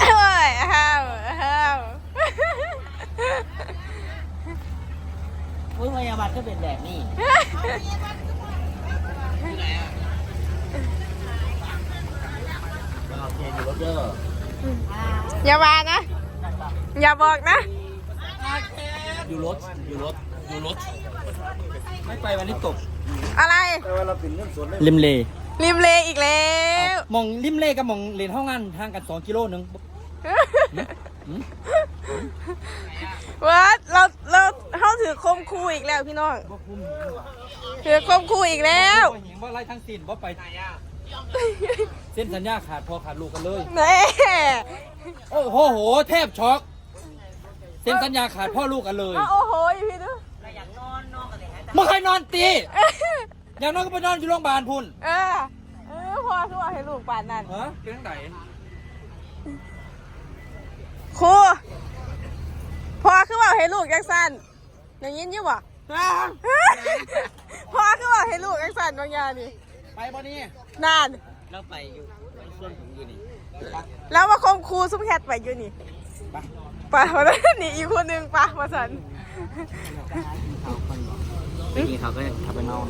โอ้ยอ้าวอ้าวอุ้ยพยาบาลก็เป็นแบบนี้โอเคอยู่รถเด้ออย่ามานะ อย่าบอกนะ อยู่รถ อยู่รถ อยู่รถ ไม่ไปวันนี้ตก อะไรริมเล ริมเลอีกแล้วมองริมเลกับมองเลนห้องงานห่างกัน2กิโลหนึงวัดเราเราเขาถือคมคู่อีกแล้วพี่น้อง บ่คุ้มถือคมคู่อีกแล้ว บ่เห็นว่าไล่ทั้งสิ้นบ่ไปเส้นสัญญาขาดพอขาดลูกกันเลย แน่โอ้โหโหแทบช็อกเส้นสัญญาขาดพ่อลูกกันเลยอ้าวโอ้โหอีพี่ดูมึงใครนอนตี อย่างน้อยก็ไปนอนอยู่โรงพยาบาลพุ่นเออ เออพอคือว่าให้ลูกป่านนั้นฮะเป็นไหนครูพอคือว่าให้ลูกยังสั้นอย่างนี้ยิ่งบ่พอคือว่าให้ลูกยังสั้นบางอย่างนี่ไปบ่นี่นานเราไปอยู่ส่วนผมอยู่นี่แล้วว่าคมครูซุ้มแคทไปอยู่นี่ไปไปวันนั้นนี่อีกคนหนึงปะมาสันไปกินเขาก็ขับไปนอน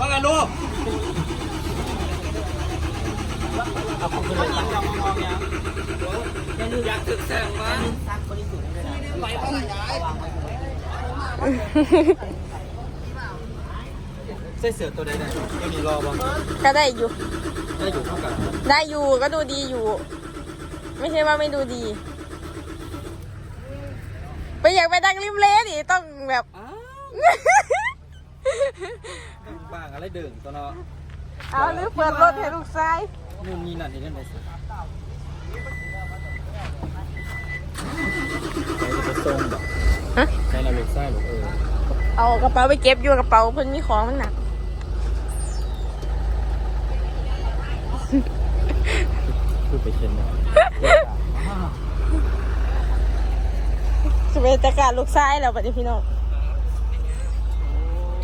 ว่าไงลูกอยากถึกแสงมาไปบ้านย้ายใส่เสือตัวใดๆตัวนี้รอบ้างก็ได้อยู่ ได้อยู่เท่ากัน ได้อยู่ก็ดูดีอยู่ ไม่ใช่ว่าไม่ดูดี ไปอยากไปดังริมเลดิต้องแบบ อ้าวบ้างอะไรเดิมตัวเนาะเอาหรือเปิดรถให้ลูกชายนู่นนี่นั่นนี่นั่นไปสิไปส่งแบบฮะใช้ระบบไส้หรอเออเอากระเป๋าไปเก็บอยู่กระเป๋าเพิ่นมีของมันหนักพูดไปเช่นนั้นจะ ไปจัดการลูกชายแล้วบัดนี้พี่น้อง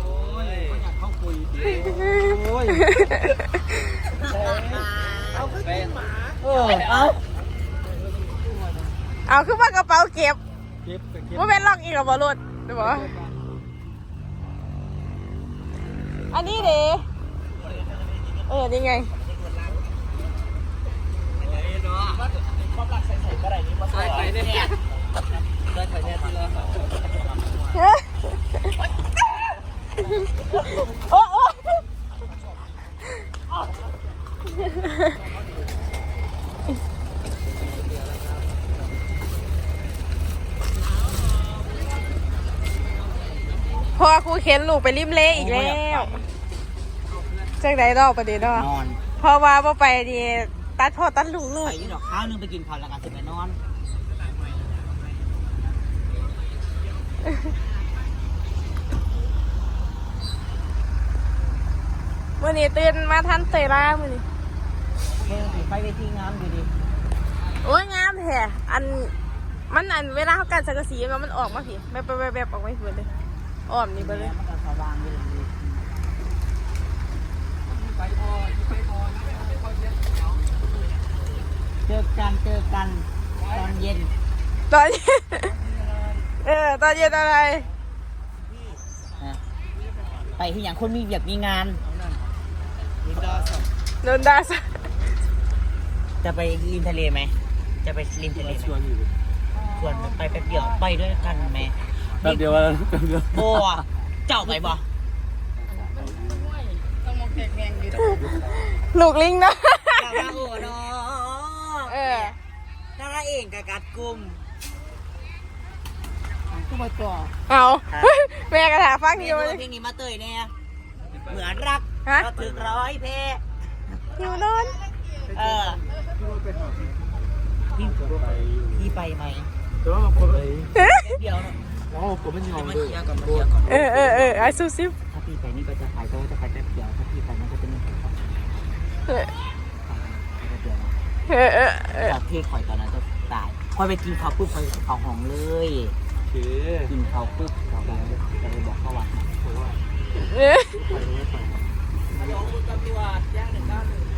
โอ้ยอยากเข้าคุยดิโอ้ยเอาเป็นเออเอาเอาขึ้นมากระเป๋าเก็บเก็บเก็บว่าเป็นล็อกอีกหรอบอรถเดี๋ยวบอกอันนี้เด้เออนี่ไงใส่ไปเนี่ยได้ใส่เนี่ยทีละ โอ้โอ้พอครูเข็นลูกไปริมเละอีกแล้วจากไหนดอกประเดี๋ยวนอนเพราะว่าพอไปดีตัดพ่อตัดลูกลูไปกยี่ดอกข้าวนึงไปกินข้าวแล้วกันถึงไปนอน มื่อนี้ตื่นมาทันเตยล่ามื่อนี้เฮ้ยไปเวทีงามอยู่ดีโอ้ยงามแท้อันมันอันเวลาเขากันสังกะสีมันมันออกมาผิแบบแบบแบบออกมาผิเลยอ้อมนี่ไปเลยมันก็สว่างอยู่ดีเจอกันเจอกันตอนเย็นตอนเย็น เออตอนเย็นอะไรนะไปที่อย่างคนมีอยากมีงานโดนด่าซะจะไปริมทะเลไหม จะไปริมทะเลชวนอยู่ชวนไปแป๊บเดียวไปด้วยกันไหมแป๊บเดียวว่าแป๊บเดียวโอ้เจ้าไปบ่ลูกลิงนะ ดาราโอ้เนาะเออ ดาราเองกับกัดกลุ่ม ก็มาต่อเอาแม่กระถาฟังเพลองยู่เลยเพลงนี้มาเตยเนี่ยเหมือนรักฮะก็ถึงร้อยเพอยู่นอนเออพี่พี่ไปไหมแต่ว่าคนไปเดี๋ยวเนาะว้าวผมไม่ยอมมาเลยเคลียร์ก่อนมาเคลียร์ก่อนเออเออเออไอ้ซูซิบถ้าพี่ไปนี่ก็จะขายก็จะขายแป๊บเดียวถ้าพี่ไปนั่นก็จะไม่ขายครับเออแป๊บเดียวนะเออเออเออจากที่ข่อยตอนนั้นจะตายพอไปกินข้าวปุ๊บข่อยเขาห้องเลย โอเคกินข้าวปุ๊บเขาห้องเลยจะไปบอกเขาว่าเพราะว่าเออแ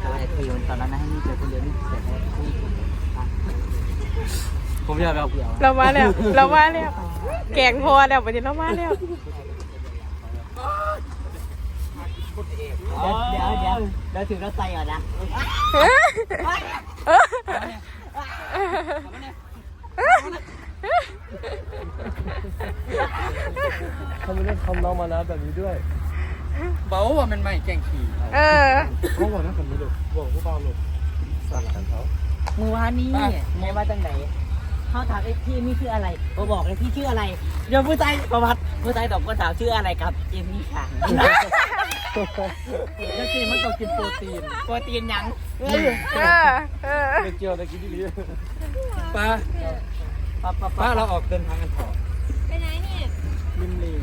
ต่ว่าไอ้ทีมันตอนนั้นนะให้นี่เจอคนเดียวนี่เสร็จแล้วที่ผมอยากไปเอาเกี่ยวเรามาแล้ว เรามาแล้ว แกงพอแล้ววันนี้เรามาแล้วเดี๋ยวเดี๋ยวเดี๋ยวเดี๋ยวถึงรถไฟก่อนนะ เขาไม่ได้ทำน้องมานะแบบนี้ด้วยเบาว่ามันไม่แกงขี่เออเขาบอกนะผมไม่รู้บอกผู้เบาหลบสั่งกันเขามือวานนี้ไม่ว่าจังไหนเขาถามไอ้พี่นี่ชื่ออะไรก็บอกเลยพี่ชื่ออะไร เดี๋ยวผู้ชายประวัติผู้ชายตอบก็ถามชื่ออะไรครับเอมี่ค่ะแล้วกินมันต้องกินโปรตีน โปรตีนยัง เออ เออไม่เกี่ยวแต่กินที่นี่ป้า ป้าป้าป้าเราออกเดินทางกันต่อไปไหนนี่ริมลี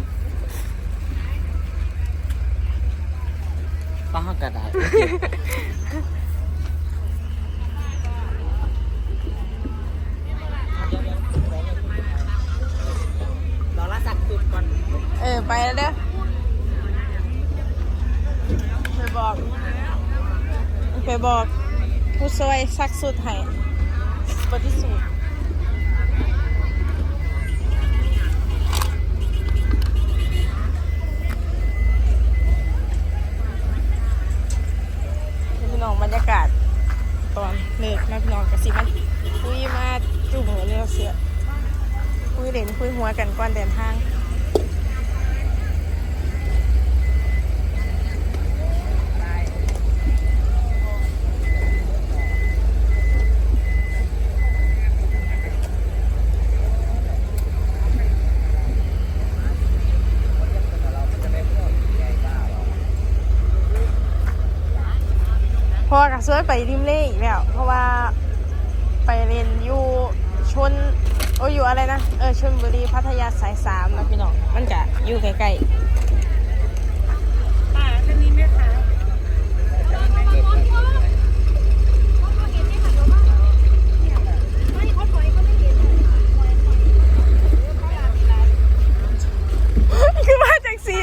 ป้ากระดาษรอละสักจุดก่อน เออ ไปแล้วเด้อไปบอกไปบอก ผู้ช่วยซักสุดให้บริสุทธิ์ คุยหัวกันก่อนเดินทาง พอกับเสื้อไปริมเล่อีกแล้ว เพราะว่าไปเรียนอยู่ชน โอ้อยู่อะไรนะ เออชนบุรีพัทยาสายสามนะพี่น้อง มันจะอยู่ใกล้ๆคือมาจากสี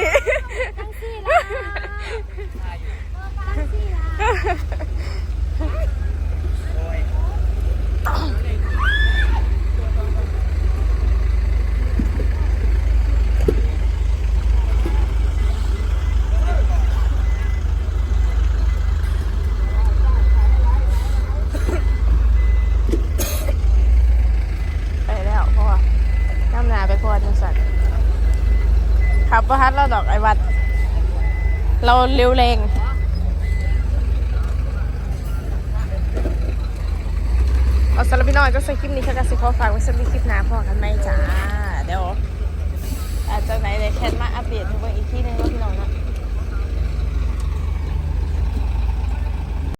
ไปแล้วเพราะว่าน้ำหนาไปพอจังสันขับประทัดเราดอกไอ้วัด เราเร็วแรงเอาสำหรับพี่น้อยก็ใส่คลิปนี้ค่ะกสิขอฝากไว้สำหรับคลิปหน้าพอกันไหมจ้า เดี๋ยวอาจจะไหนเลยแคทมาอัปเดตให้เบิ่งอีกทีหนึงว่าพี่น้องนะ